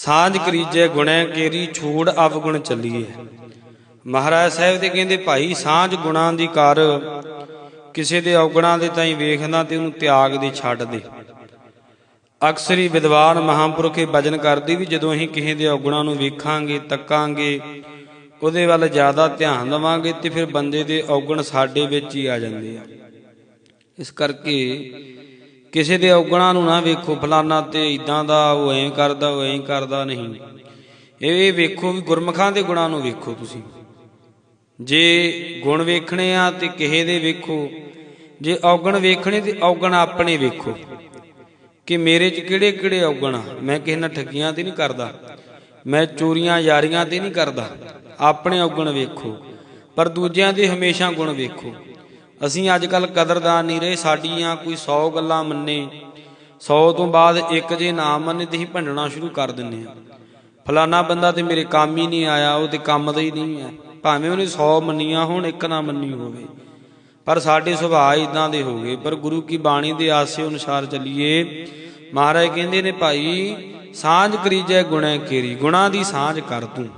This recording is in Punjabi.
ਸਾਂਝ ਕਰੀਜੈ ਗੁਣੈ ਕੇਰੀ, ਛੂੜ ਅਵਗੁਣ ਚੱਲੀਏ। ਮਹਾਰਾਜ ਸਾਹਿਬ ਦੇ ਕਹਿੰਦੇ, ਭਾਈ, ਸਾਂਝ ਗੁਣਾਂ ਦੀ ਕਰ। ਕਿਸੇ ਦੇ ਔਗਣਾਂ ਦੇ ਤਾਈਂ ਵੇਖਦਾ ਤੇ ਉਹਨੂੰ ਤਿਆਗ ਦੇ ਛੱਡ ਦੇ। ਅਕਸਰ ਹੀ ਵਿਦਵਾਨ ਮਹਾਂਪੁਰਖ ਇਹ ਵਜਨ ਕਰਦੇ ਵੀ ਜਦੋਂ ਅਸੀਂ ਕਿਸੇ ਦੇ ਔਗਣਾਂ ਨੂੰ ਵੇਖਾਂਗੇ, ਤੱਕਾਂਗੇ, ਉਹਦੇ ਵੱਲ ਜ਼ਿਆਦਾ ਧਿਆਨ ਦੇਵਾਂਗੇ ਤੇ ਫਿਰ ਬੰਦੇ ਦੇ ਔਗਣ ਸਾਡੇ ਵਿੱਚ ਹੀ ਆ ਜਾਂਦੇ ਆ। ਇਸ ਕਰਕੇ ਕਿਸੇ ਦੇ ਔਗਣਾ ਨੂੰ ਨਾ ਵੇਖੋ, ਫਲਾਨਾ ਤੇ ਇਦਾਂ ਦਾ, ਉਹ ਐਂ ਕਰਦਾ, ਉਹ ਐਂ ਕਰਦਾ ਨਹੀਂ। ਇਹ ਵੇਖੋ ਵੀ ਗੁਰਮਖਾਂ ਦੇ ਗੁਣਾਂ ਨੂੰ ਵੇਖੋ ਤੁਸੀਂ। ਜੇ ਗੁਣ ਵੇਖਣੇ ਆ ਤੇ ਕਿਸੇ ਦੇ ਵੇਖੋ, ਜੇ ਔਗਣ ਵੇਖਣੇ ਤੇ ਔਗਣ ਆਪਣੇ ਵੇਖੋ। ਕਿ ਮੇਰੇ 'ਚ ਕਿਹੜੇ ਕਿਹੜੇ ਔਗਣ ਆ? ਮੈਂ ਕਿਸੇ ਨਾਲ ਠੱਗੀਆਂ ਤੇ ਨਹੀਂ ਕਰਦਾ। ਮੈਂ ਚੋਰੀਆਂ, ਯਾਰੀਆਂ ਤੇ ਨਹੀਂ ਕਰਦਾ। ਆਪਣੇ ਔਗਣ ਵੇਖੋ, ਪਰ ਦੂਜਿਆਂ ਦੇ ਹਮੇਸ਼ਾ ਗੁਣ ਵੇਖੋ। ਅਸੀਂ ਅੱਜ ਕੱਲ ਕਦਰਦਾਨ ਨਹੀਂ ਰਹੇ, ਸਾਡੀਆਂ ਕੋਈ 100 ਗੱਲਾਂ ਮੰਨੇ। 100 ਤੋਂ ਬਾਅਦ ਇੱਕ ਜੇ ਨਾ ਮੰਨੇ ਤੇ ਅਸੀਂ ਭੰਡਣਾ ਸ਼ੁਰੂ ਕਰ ਦਿੰਨੇ ਆ ਫਲਾਨਾ ਬੰਦਾ ਤੇ ਮੇਰੇ ਕੰਮ ਹੀ ਨਹੀਂ ਆਇਆ, ਉਹ ਤੇ ਕੰਮ ਦਾ ਹੀ ਨਹੀਂ ਹੈ। ਭਾਵੇਂ ਉਹਨੇ 100 ਮੰਨੀਆਂ ਹੋਣ, ਇੱਕ ਨਾ ਮੰਨੀ ਹੋਵੇ। ਪਰ ਸਾਡੇ ਸੁਭਾਅ ਇਦਾਂ ਦੇ ਹੋ ਗਏ। ਪਰ ਗੁਰੂ ਕੀ ਬਾਣੀ ਦੇ ਆਸੇ ਅਨੁਸਾਰ ਚੱਲੀਏ। ਮਹਾਰਾਜ ਕਹਿੰਦੇ ਨੇ, ਭਾਈ, ਸਾਂਝ ਕਰੀਜੈ ਗੁਣੈ ਕੇਰੀ, ਗੁਣਾ ਦੀ ਸਾਂਝ ਕਰ ਤੂੰ।